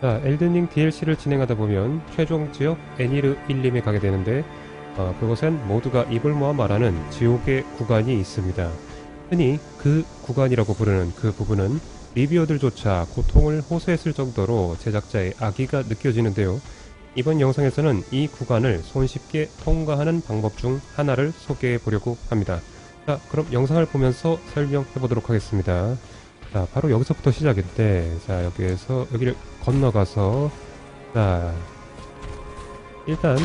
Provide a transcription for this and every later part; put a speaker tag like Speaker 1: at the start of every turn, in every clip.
Speaker 1: 자, 엘든링 DLC를 진행하다 보면 최종 지역 애니르 일림에 가게 되는데 어, 그곳엔 모두가 입을 모아 말하는 지옥의 구간이 있습니다. 흔히 그 구간이라고 부르는 그 부분은 리뷰어들조차 고통을 호소했을 정도로 제작자의 악의가 느껴지는데요. 이번 영상에서는 이 구간을 손쉽게 통과하는 방법 중 하나를 소개해 보려고 합니다. 자, 그럼 영상을 보면서 설명해 보도록 하겠습니다. 자, 바로 여기서부터 시작인데, 자, 여기에서, 여기를 건너가서, 자, 일단,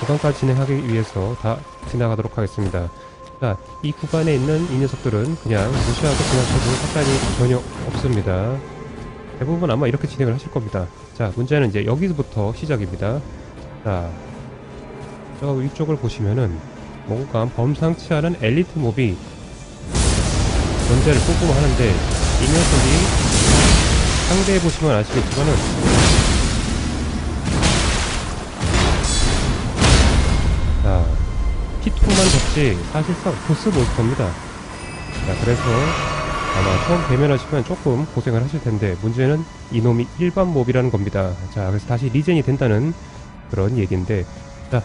Speaker 1: 구간까지 진행하기 위해서 다 지나가도록 하겠습니다. 자, 이 구간에 있는 이 녀석들은 그냥 무시하고 지나쳐도 상관이 전혀 없습니다. 대부분 아마 이렇게 진행을 하실 겁니다. 자, 문제는 이제 여기서부터 시작입니다. 자, 저 위쪽을 보시면은 뭔가 범상치 않은 엘리트 몹이 존재를 뿜뿜 하는데 이 녀석이 상대해 보시면 아시겠지만은 자 피통만 적지 사실상 보스 몬스터입니다. 자 그래서 아마 처음 대면하시면 조금 고생을 하실 텐데 문제는 이놈이 일반 몹이라는 겁니다. 자 그래서 다시 리젠이 된다는 그런 얘기인데 자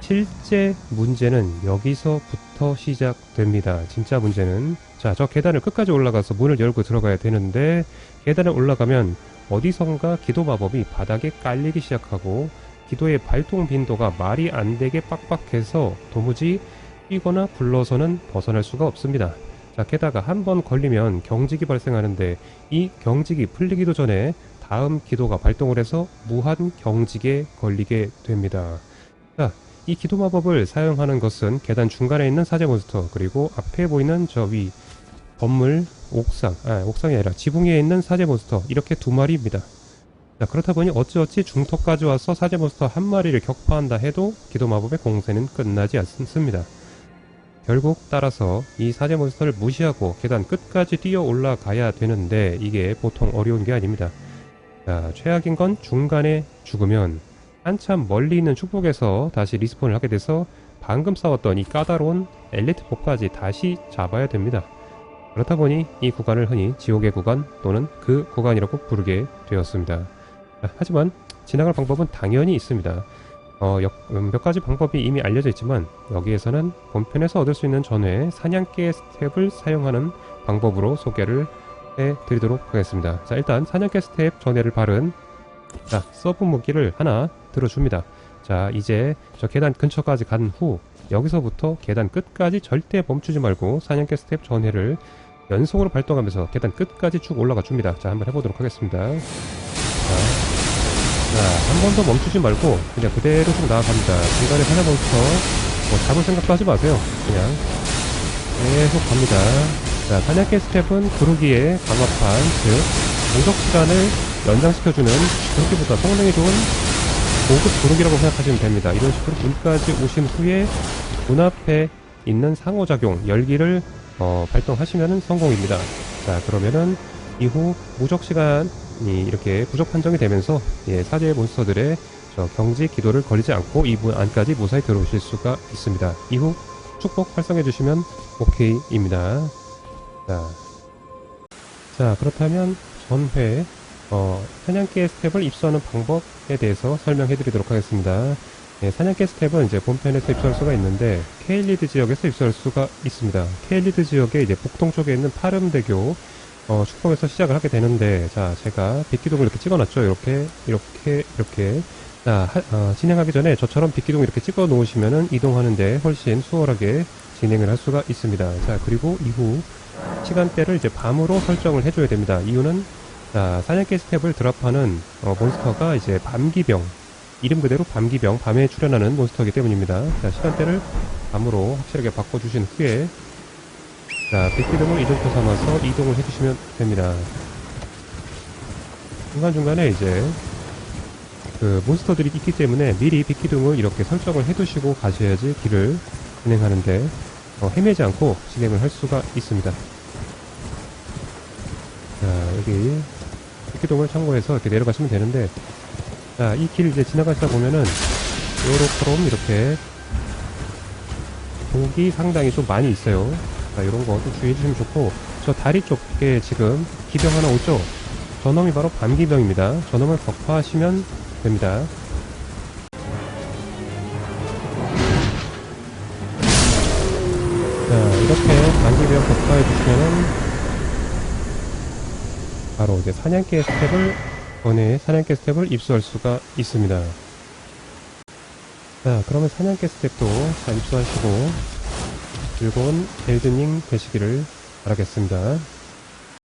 Speaker 1: 실제 문제는 여기서부터 시작됩니다. 진짜 문제는 자, 저 계단을 끝까지 올라가서 문을 열고 들어가야 되는데 계단을 올라가면 어디선가 기도 마법이 바닥에 깔리기 시작하고 기도의 발동 빈도가 말이 안 되게 빡빡해서 도무지 뛰거나 굴러서는 벗어날 수가 없습니다. 자, 게다가 한 번 걸리면 경직이 발생하는데 이 경직이 풀리기도 전에 다음 기도가 발동을 해서 무한 경직에 걸리게 됩니다. 자, 이 기도 마법을 사용하는 것은 계단 중간에 있는 사제 몬스터 그리고 앞에 보이는 저 위 건물 옥상 아 옥상이 아니라 지붕 위에 있는 사제 몬스터 이렇게 두 마리입니다. 자 그렇다 보니 어찌어찌 중턱까지 와서 사제 몬스터 한 마리를 격파한다 해도 기도 마법의 공세는 끝나지 않습니다. 결국 따라서 이 사제 몬스터를 무시하고 계단 끝까지 뛰어 올라가야 되는데 이게 보통 어려운 게 아닙니다. 자 최악인 건 중간에 죽으면 한참 멀리 있는 축복에서 다시 리스폰을 하게 돼서 방금 싸웠던 이 까다로운 엘리트 복까지 다시 잡아야 됩니다. 그렇다 보니 이 구간을 흔히 지옥의 구간 또는 그 구간이라고 부르게 되었습니다. 자, 하지만 지나갈 방법은 당연히 있습니다. 어, 역- 음, 몇 가지 방법이 이미 알려져 있지만 여기에서는 본편에서 얻을 수 있는 전외 사냥개 스텝을 사용하는 방법으로 소개를 해드리도록 하겠습니다. 자 일단 사냥개 스텝 전해를 바른 자 서브 무기를 하나 들어줍니다. 자 이제 저 계단 근처까지 간 후 여기서부터 계단 끝까지 절대 멈추지 말고 사냥개 스텝 전해를 연속으로 발동하면서 계단 끝까지 쭉 올라가 줍니다. 자 한번 해보도록 하겠습니다. 자, 한번 더 멈추지 말고 그냥 그대로 쭉 나아갑니다. 중간에 사냥 몬스터 뭐 잡을 생각도 하지 마세요. 그냥 계속 갑니다. 자, 사냥개 스텝은 구르기의 강화판, 즉 무적 시간을 연장시켜주는 그렇게보다 성능이 좋은 고급 구르기라고 생각하시면 됩니다. 이런 식으로 문까지 오신 후에 문 앞에 있는 상호작용, 열기를 어, 발동하시면 성공입니다. 자, 그러면은 이후 무적 시간이 이렇게 부적 판정이 되면서 예, 사제 몬스터들의 저 경지 기도를 걸리지 않고 이 문 안까지 무사히 들어오실 수가 있습니다. 이후 축복 활성해 주시면 오케이입니다. 자, 자 그렇다면 전회 어, 사냥개 스텝을 입수하는 방법에 대해서 설명해 드리도록 하겠습니다. 예, 사냥개 스텝은 이제 본편에서 입수할 수가 있는데 케일리드 지역에서 입수할 수가 있습니다. 케일리드 지역의 이제 북동 쪽에 있는 파름대교 어, 축복에서 시작을 하게 되는데 자 제가 빗기둥을 이렇게 찍어놨죠. 이렇게 이렇게 이렇게 자 하- 어, 진행하기 전에 저처럼 빗기둥 이렇게 찍어 놓으시면은 이동하는데 훨씬 수월하게 진행을 할 수가 있습니다. 자 그리고 이후 시간대를 이제 밤으로 설정을 해줘야 됩니다. 이유는 자, 사냥개 스텝을 드랍하는 어, 몬스터가 이제 밤기병 이름 그대로 밤기병 밤에 출현하는 몬스터이기 때문입니다. 자, 시간대를 밤으로 확실하게 바꿔주신 후에 자, 빗기둥을 이동표 삼아서 이동을 해주시면 됩니다. 중간중간에 이제 그 몬스터들이 있기 때문에 미리 빗기둥을 이렇게 설정을 해두시고 가셔야지 길을 진행하는데 어, 헤매지 않고 진행을 할 수가 있습니다. 자, 여기 빗기둥을 참고해서 이렇게 내려가시면 되는데 자, 이 길 이제 지나가시다 보면은 요렇게럼 이렇게 독이 상당히 좀 많이 있어요. 자, 요런 거 좀 주의해 주시면 좋고 저 다리 쪽에 지금 기병 하나 오죠? 저놈이 바로 반기병입니다. 저놈을 격파하시면 됩니다. 자, 이렇게 반기병 격파해 주시면은 바로 이제 사냥개 스텝을 번에 사냥개 스텝을 입수할 수가 있습니다. 자, 그러면 사냥개 스텝도 잘 입수하시고 즐거운 벨드닝 되시기를 바라겠습니다.